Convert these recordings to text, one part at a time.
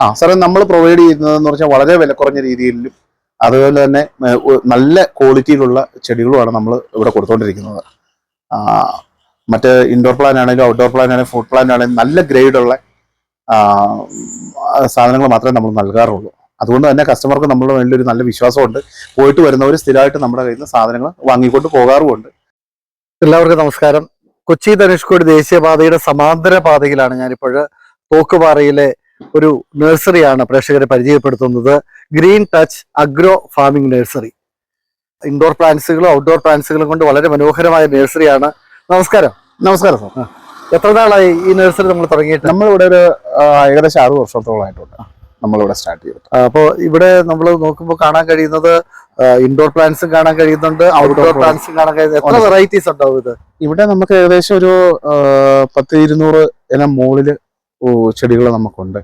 ആ. സാറേ നമ്മൾ പ്രൊവൈഡ് ചെയ്യുന്നതെന്ന് പറഞ്ഞാൽ വളരെ വില കുറഞ്ഞ രീതിയിലും അതുപോലെ തന്നെ നല്ല ക്വാളിറ്റിയിലുള്ള ചെടികളുമാണ് നമ്മൾ ഇവിടെ കൊടുത്തുകൊണ്ടിരിക്കുന്നത് ആ, മറ്റ് ഇൻഡോർ പ്ലാൻ ആണെങ്കിലും ഔട്ട്ഡോർ പ്ലാൻ ആണെങ്കിലും ഫുഡ് പ്ലാൻ ആണെങ്കിലും നല്ല ഗ്രേഡുള്ള സാധനങ്ങൾ മാത്രമേ നമ്മൾ നൽകാറുള്ളൂ. അതുകൊണ്ട് തന്നെ കസ്റ്റമർക്ക് നമ്മുടെ വേണ്ടി ഒരു നല്ല വിശ്വാസമുണ്ട്. പോയിട്ട് വരുന്നവർ സ്ഥിരമായിട്ട് നമ്മുടെ കയ്യിൽ നിന്ന് സാധനങ്ങൾ വാങ്ങിക്കൊണ്ട് പോകാറുമുണ്ട്. എല്ലാവർക്കും നമസ്കാരം. കൊച്ചി ധനുഷ്കോടി ദേശീയപാതയുടെ സമാന്തര പാതയിലാണ് ഞാനിപ്പോൾ തോക്കുപാറയിലെ ഒരു നഴ്സറിയാണ് പ്രേക്ഷകരെ പരിചയപ്പെടുത്തുന്നത്. Green touch agro farming nursery. Indoor പ്ലാന്റ്സുകളും outdoor പ്ലാന്റ്സുകളും കൊണ്ട് വളരെ മനോഹരമായ നഴ്സറിയാണ്. നമസ്കാരം. നമസ്കാരം സാർ. എത്ര നാളായി ഈ നഴ്സറി നമ്മൾ തുടങ്ങിയിട്ട്? നമ്മളിവിടെ ഒരു ഏകദേശം ആറ് വർഷത്തോളമായിട്ടുണ്ട്. നമ്മളിവിടെ സ്റ്റാർട്ട് ചെയ്തിട്ട്. അപ്പോൾ ഇവിടെ നമ്മൾ നോക്കുമ്പോൾ കാണാൻ കഴിയുന്നത് ഇൻഡോർ പ്ലാന്റ്സും കാണാൻ കഴിയുന്നുണ്ട് ഔട്ട്ഡോർ പ്ലാന്റ്സും. കാണാൻ കഴിയുന്നത് എത്ര വെറൈറ്റീസ് ഉണ്ടാവും ഇത്? ഇവിടെ നമുക്ക് ഏകദേശം ഒരു പത്ത് ഇരുന്നൂറ് ഇനം മുകളിൽ ചെടികൾ നമുക്കുണ്ട്.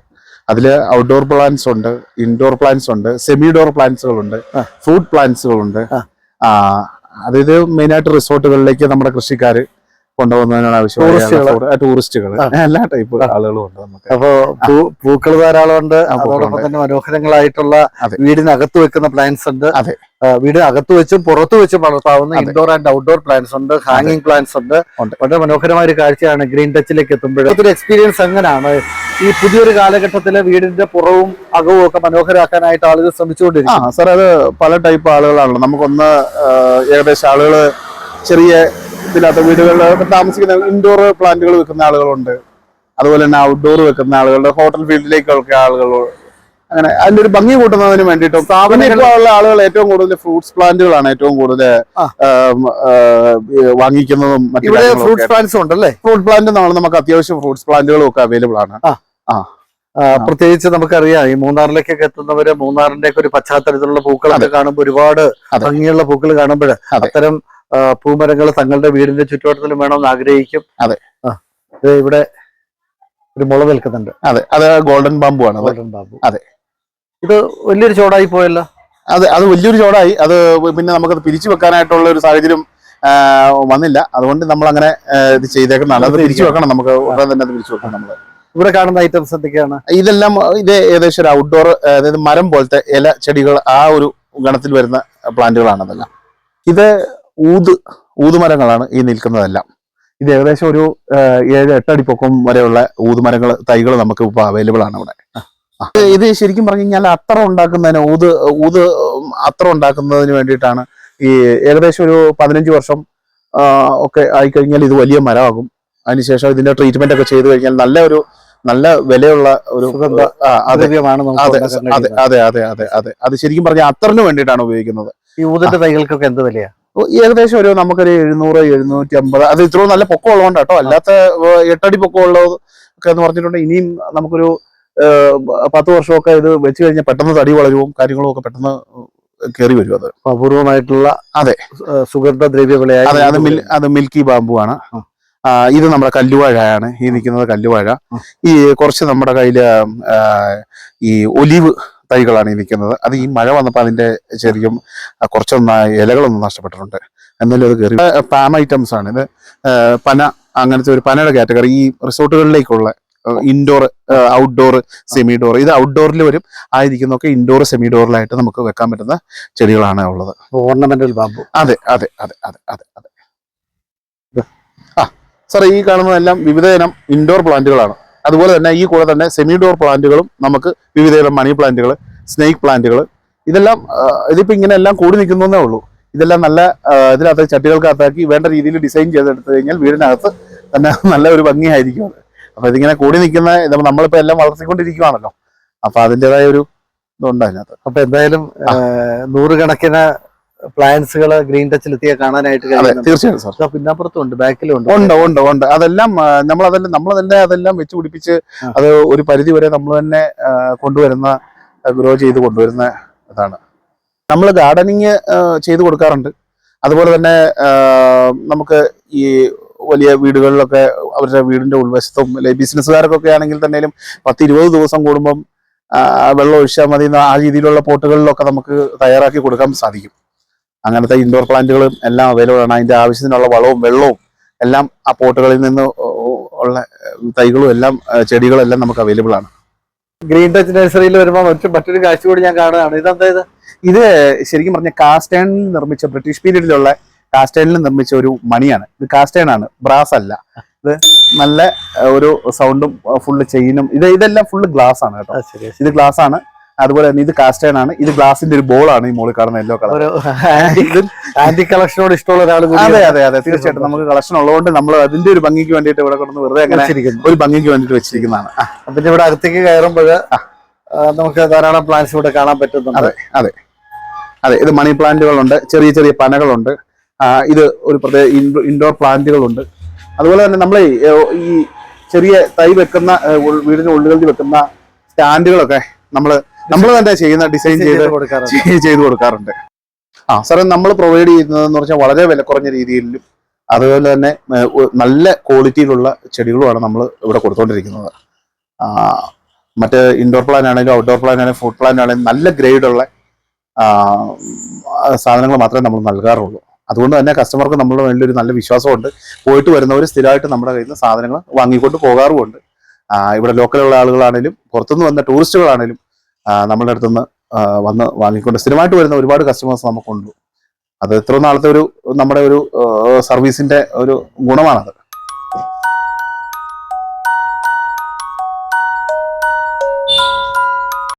അതിൽ ഔട്ട്ഡോർ പ്ലാന്റ്സ് ഉണ്ട് ഇൻഡോർ പ്ലാന്റ്സ് ഉണ്ട് സെമി ഡോർ പ്ലാന്റ്സുകളുണ്ട്. ഫ്രൂട്ട് പ്ലാന്റ്സുകളുണ്ട് അതായത് മെയിനായിട്ട് റിസോർട്ടുകളിലേക്ക് നമ്മുടെ കൃഷിക്കാർ കൊണ്ടുപോകുന്നതിനാണ് ആവശ്യം ആവശ്യമായ ടൂറിസ്റ്റുകൾ എല്ലാ ടൈപ്പ് ആളുകളും ഉണ്ട് നമുക്ക് അപ്പോ പൂക്കൾ ധാരാളമുണ്ട്. ഉണ്ട്. അതോടൊപ്പം തന്നെ മനോഹരങ്ങളായിട്ടുള്ള. വീടിനകത്ത് വെക്കുന്ന പ്ലാന്റ്സ് ഉണ്ട്. അതെ. വീടിനകത്ത് വെച്ചും പുറത്തു വെച്ചും വളർത്താവുന്ന ഇൻഡോർ ആൻഡ് ഔട്ട്ഡോർ പ്ലാന്റ്സ് ഉണ്ട്. ഹാങ്ങിങ് പ്ലാന്റ്സ് ഉണ്ട്. വളരെ മനോഹരമായ ഒരു കാഴ്ചയാണ് ഗ്രീൻ ടച്ചിലേക്ക് എത്തുമ്പോൾ ഒരു എക്സ്പീരിയൻസ് എങ്ങനെയാണ് ഈ പുതിയൊരു കാലഘട്ടത്തിൽ വീടിന്റെ പുറവും അകവും ഒക്കെ മനോഹരമാക്കാനായിട്ട് ആളുകൾ ശ്രമിച്ചുകൊണ്ടിരിക്കുന്നു. ശ്രമിച്ചുകൊണ്ടിരിക്കും സാർ അത് പല ടൈപ്പ് ആളുകളാണല്ലോ. നമുക്കൊന്ന് ഏകദേശം ആളുകൾ ചെറിയ ഇതില്ലാത്ത വീടുകളിൽ താമസിക്കുന്ന ഇൻഡോർ പ്ലാന്റുകൾ വെക്കുന്ന ആളുകളുണ്ട്. അതുപോലെ തന്നെ ഔട്ട്ഡോർ വെക്കുന്ന ആളുകളുടെ ഹോട്ടൽ ഫീൽഡിലേക്കൊക്കെ ആളുകൾ അങ്ങനെ അതിന്റെ ഒരു ഭംഗി കൂട്ടുന്നതിന് വേണ്ടിയിട്ടും ഇപ്പോൾ ആളുകൾ ഏറ്റവും കൂടുതൽ ഫ്രൂട്ട്സ് പ്ലാന്റുകളാണ് ഏറ്റവും കൂടുതൽ വാങ്ങിക്കുന്നതും മറ്റു ഫ്രൂട്ട്സ് പ്ലാന്റ്സ് ഉണ്ടല്ലേ? ഫ്രൂട്ട് പ്ലാന്റ് നമ്മൾ നമുക്ക് അത്യാവശ്യം ഫ്രൂട്ട്സ് പ്ലാന്റുകളും ഒക്കെ അവൈലബിൾ ആണ്. ആ, പ്രത്യേകിച്ച് നമുക്കറിയാം ഈ മൂന്നാറിലേക്കൊക്കെ എത്തുന്നവര് മൂന്നാറിന്റെ ഒക്കെ ഒരു പശ്ചാത്തലത്തിലുള്ള പൂക്കളൊക്കെ കാണുമ്പോൾ ഒരുപാട് ഭംഗിയുള്ള പൂക്കൾ കാണുമ്പോൾ അതെ. അത്തരം പൂമരങ്ങൾ തങ്ങളുടെ വീടിന്റെ ചുറ്റുവട്ടത്തിലും വേണമെന്ന് ആഗ്രഹിക്കും. അതെ. ഇത് ഇവിടെ ഒരു മുള നിൽക്കുന്നുണ്ട്. അതെ അത് ഗോൾഡൻ ബാമ്പു ആണ്. Golden bamboo. അതെ. ഇത് വലിയൊരു ചോടായി പോയല്ലോ. അതെ അത് വലിയൊരു ചോടായി. അത് പിന്നെ നമുക്കത് പിരിച്ചു വെക്കാനായിട്ടുള്ള ഒരു സാഹചര്യം വന്നില്ല. അതുകൊണ്ട് നമ്മൾ അങ്ങനെ ഇത് ചെയ്തേക്കുന്നതാണ്. അത് പിരിച്ചു വെക്കണം. നമുക്ക് ഉടനെ തന്നെ അത് പിരിച്ചു വെക്കണം നമ്മൾ ഇവിടെ കാണുന്ന ഐറ്റംസ് എന്തൊക്കെയാണ്? ഇതെല്ലാം ഇത് ഏകദേശം ഒരു ഔട്ട്ഡോർ അതായത് മരം പോലത്തെ ഇല ചെടികൾ ആ ഒരു ഗണത്തിൽ വരുന്ന പ്ലാന്റുകളാണ് അതെല്ലാം. ഇത് ഊത് ഊതുമരങ്ങളാണ് ഈ നിൽക്കുന്നതെല്ലാം. ഇത് ഏകദേശം ഒരു ഏഴ് എട്ടടി പൊക്കം വരെയുള്ള ഊതുമരങ്ങൾ തൈകൾ നമുക്ക് ഇപ്പോൾ അവൈലബിൾ ആണ് ഇവിടെ ഇത് ശരിക്കും പറഞ്ഞു കഴിഞ്ഞാൽ അത്ര ഉണ്ടാക്കുന്നതിന് ഊത് ഊത് അത്ര ഉണ്ടാക്കുന്നതിന് വേണ്ടിയിട്ടാണ് ഈ ഏകദേശം ഒരു പതിനഞ്ച് വർഷം ഒക്കെ ആയിക്കഴിഞ്ഞാൽ ഇത് വലിയ മരമാകും. അതിനുശേഷം ഇതിന്റെ ട്രീറ്റ്മെന്റ് ഒക്കെ ചെയ്തു കഴിഞ്ഞാൽ നല്ല ഒരു നല്ല വിലയുള്ള ഒരു അതെ. അതെ അതെ അതെ അതെ അതെ ശരിക്കും പറഞ്ഞാൽ അത്തറിന് വേണ്ടിയിട്ടാണ് ഉപയോഗിക്കുന്നത്. ഈ ഊതിന്റെ തൈകൾക്കൊക്കെ എന്ത് വിലയാ? ഓ, ഏകദേശം ഒരു നമുക്കൊരു എഴുന്നൂറ് എഴുന്നൂറ്റി അമ്പത് അത് ഇത്രയും നല്ല പൊക്കം ഉള്ളതുകൊണ്ട് കേട്ടോ. അല്ലാത്ത എട്ടടി പൊക്കം ഉള്ളത് ഒക്കെ എന്ന് പറഞ്ഞിട്ടുണ്ടെങ്കിൽ ഇനിയും നമുക്കൊരു പത്ത് വർഷമൊക്കെ ഇത് വെച്ച് കഴിഞ്ഞാൽ പെട്ടെന്ന് തടി വളരുവും കാര്യങ്ങളും ഒക്കെ പെട്ടെന്ന് കയറി വരും അത്. അപൂർവമായിട്ടുള്ള അതെ. സുഗന്ധ ദ്രവ്യ വിളയായി അതെ അത് മിൽ അത് മിൽക്കി ബാമ്പു ആണ്. ഇത് നമ്മുടെ കല്ലുവാഴയാണ്. ഈ നിൽക്കുന്നത് കല്ലുവാഴ. ഈ കുറച്ച് നമ്മുടെ കയ്യിൽ ഈ ഒലിവ് തൈകളാണ് ഈ നിൽക്കുന്നത്. അത് ഈ മഴ വന്നപ്പോൾ അതിന്റെ ശരിക്കും കുറച്ചൊന്ന് ഇലകളൊന്നും നഷ്ടപ്പെട്ടിട്ടുണ്ട്. എന്നാലും അത് കയറി. പാം ഐറ്റംസ് ആണ്. ഇത് പന അങ്ങനത്തെ ഒരു പനയുടെ കാറ്റഗറി ഈ റിസോർട്ടുകളിലേക്കുള്ള ഇൻഡോർ ഔട്ട്ഡോർ സെമി ഡോർ ഇത് ഔട്ട്ഡോറിൽ വരും. ആയിരിക്കുന്നൊക്കെ ഇൻഡോർ സെമി ഡോറിലായിട്ട് നമുക്ക് വെക്കാൻ പറ്റുന്ന ചെടികളാണ് ഉള്ളത്. ഓർണമെന്റൽ ബാമ്പു അതെ അതെ അതെ അതെ അതെ അതെ. ആ സാറേ ഈ കാണുന്നതെല്ലാം വിവിധ ഇനം ഇൻഡോർ പ്ലാന്റുകളാണ് അതുപോലെ തന്നെ ഈ കൂടെ തന്നെ സെമി ഡോർ പ്ലാന്റുകളും നമുക്ക് വിവിധ ഇനം മണി പ്ലാന്റുകൾ സ്നേക്ക് പ്ലാന്റുകൾ ഇതെല്ലാം ഇതിപ്പോൾ ഇതിപ്പോ ഇങ്ങനെ എല്ലാം കൂടി നിൽക്കുന്നതേ ഉള്ളൂ. ഇതെല്ലാം നല്ല ഇതിനകത്ത് ചട്ടികൾക്കകത്താക്കി വേണ്ട രീതിയിൽ ഡിസൈൻ ചെയ്തെടുത്തു കഴിഞ്ഞാൽ വീടിനകത്ത് തന്നെ നല്ല ഒരു ഭംഗിയായിരിക്കും അത്. അപ്പോൾ ഇതിങ്ങനെ കൂടി നിൽക്കുന്ന നമ്മളിപ്പോൾ നമ്മളിപ്പോ എല്ലാം വളർത്തിക്കൊണ്ടിരിക്കുവാണല്ലോ. അപ്പോൾ അതിന്റെതായ ഒരു ഇതുണ്ട് അതിനകത്ത്. അപ്പോൾ എന്തായാലും നൂറുകണക്കിന് പ്ലാന്റ്സുകൾ ഗ്രീൻ ടച്ചിൽ എത്തിയ കാണാനായിട്ട് തീർച്ചയായും സാർ ഇതാ പിന്നാപ്പുറത്തും ഉണ്ട് ഉണ്ട് ഉണ്ട്. അതെല്ലാം നമ്മൾ നമ്മളതെല്ലാം നമ്മൾ തന്നെ അതെല്ലാം വെച്ച് പിടിപ്പിച്ച് അത് ഒരു പരിധി വരെ നമ്മൾ തന്നെ കൊണ്ടുവരുന്ന ഗ്രോ ചെയ്ത് കൊണ്ടുവരുന്ന ഇതാണ്. നമ്മൾ ഗാർഡനിങ് ചെയ്ത് കൊടുക്കാറുണ്ട്. അതുപോലെ തന്നെ നമുക്ക് ഈ വലിയ വീടുകളിലൊക്കെ അവരുടെ വീടിന്റെ ഉൾവശത്തും അല്ലെങ്കിൽ ബിസിനസ്സുകാർക്കൊക്കെ ആണെങ്കിൽ തന്നെയും പത്ത് ഇരുപത് ദിവസം കൂടുമ്പം വെള്ളം ഒഴിച്ചാൽ മതി ആ രീതിയിലുള്ള പോട്ടുകളിലൊക്കെ നമുക്ക് തയ്യാറാക്കി കൊടുക്കാൻ സാധിക്കും. അങ്ങനത്തെ ഇൻഡോർ പ്ലാന്റുകളും എല്ലാം അവൈലബിൾ ആണ്. അതിന്റെ ആവശ്യത്തിനുള്ള വളവും വെള്ളവും എല്ലാം ആ പോട്ടുകളിൽ നിന്ന് ഉള്ള തൈകളും എല്ലാം ചെടികളും എല്ലാം നമുക്ക് അവൈലബിൾ ആണ്. ഗ്രീൻ ടച്ച് നഴ്സറിയിൽ വരുമ്പോൾ മറ്റു മറ്റൊരു കാഴ്ച കൂടി ഞാൻ കാണുകയാണ്. ഇതെന്താ ഇത്? ഇത് ശരിക്കും പറഞ്ഞ കാസ്റ്റേണിൽ നിർമ്മിച്ച ബ്രിട്ടീഷ് പീരീഡിലുള്ള കാസ്റ്റേണിൽ നിർമ്മിച്ച ഒരു മണിയാണ്. ഇത് കാസ്റ്റേൺ ആണ്. ബ്രാസ് അല്ല. ഇത് നല്ല ഒരു സൗണ്ടും ഫുള്ള് ചെയിനും. ഇത് ഇതെല്ലാം ഫുള്ള് ഗ്ലാസ് ആണ് കേട്ടോ. ഇത് ഗ്ലാസ് ആണ്. അതുപോലെ തന്നെ ഇത് കാസ്റ്റേൺ ആണ്. ഇത് ഗ്ലാസിന്റെ ഒരു ബോൾ ആണ് ഈ മോളിൽ കാണുന്ന യെല്ലോ കളർ ആന്റി കളക്ഷനോട് ഇഷ്ടമുള്ള ഒരാൾ അതെ അതെ അതെ. തീർച്ചയായിട്ടും നമുക്ക് കളക്ഷൻ ഉള്ളതുകൊണ്ട് നമ്മൾ അതിന്റെ ഒരു ഭംഗിക്ക് വേണ്ടിയിട്ട് ഇവിടെ കൊണ്ട് വെറുതെ അങ്ങനെ ഒരു ഭംഗിക്ക് വേണ്ടിയിട്ട് വെച്ചിരിക്കുന്നതാണ്. പിന്നെ ഇവിടെ അകത്തേക്ക് കയറുമ്പോൾ നമുക്ക് ധാരാളം പ്ലാന്റ്സ് ഇവിടെ കാണാൻ പറ്റുന്നുണ്ട്. അതെ അതെ. അതെ ഇത് മണി പ്ലാന്റുകളുണ്ട് ചെറിയ ചെറിയ പനകളുണ്ട്. ഇത് ഒരു പ്രത്യേക ഇൻഡോർ പ്ലാന്റുകളുണ്ട് അതുപോലെ തന്നെ നമ്മൾ ഈ ചെറിയ തൈ വെക്കുന്ന വീടിന് ഉള്ളുകളിൽ വെക്കുന്ന സ്റ്റാൻഡുകളൊക്കെ നമ്മൾ നമ്മൾ തന്നെ ചെയ്യുന്ന ഡിസൈൻ ചെയ്ത് ചെയ്ത് കൊടുക്കാറുണ്ട്. ആ സാറേ നമ്മൾ പ്രൊവൈഡ് ചെയ്യുന്നതെന്ന് പറഞ്ഞാൽ വളരെ വില കുറഞ്ഞ രീതിയിലും അതുപോലെ തന്നെ നല്ല ക്വാളിറ്റിയിലുള്ള ചെടികളുമാണ് നമ്മൾ ഇവിടെ കൊടുത്തുകൊണ്ടിരിക്കുന്നത് മറ്റ് ഇൻഡോർ പ്ലാൻ ആണെങ്കിലും ഔട്ട്ഡോർ പ്ലാൻ ആണെങ്കിലും ഫുഡ് പ്ലാൻ ആണെങ്കിലും നല്ല ഗ്രേഡുള്ള സാധനങ്ങൾ മാത്രമേ നമ്മൾ നൽകാറുള്ളൂ. അതുകൊണ്ട് തന്നെ കസ്റ്റമർക്ക് നമ്മളുടെ മേളിൽ ഒരു നല്ല വിശ്വാസമുണ്ട്. പോയിട്ട് വരുന്നവർ സ്ഥിരമായിട്ട് നമ്മുടെ കയ്യിൽ നിന്ന് സാധനങ്ങൾ വാങ്ങിക്കൊണ്ട് പോകാറുമുണ്ട്. ഇവിടെ ലോക്കലുള്ള ആളുകളാണെങ്കിലും പുറത്തുനിന്ന് വന്ന ടൂറിസ്റ്റുകളാണെങ്കിലും നമ്മുടെ അടുത്തുനിന്ന് വന്ന് വാങ്ങിക്കൊണ്ട് സ്ഥിരമായിട്ട് വരുന്ന ഒരുപാട് കസ്റ്റമേഴ്സ് നമുക്കുണ്ട്. അത് എത്ര നാളത്തെ ഒരു നമ്മുടെ ഒരു സർവീസിന്റെ ഒരു ഗുണമാണത്.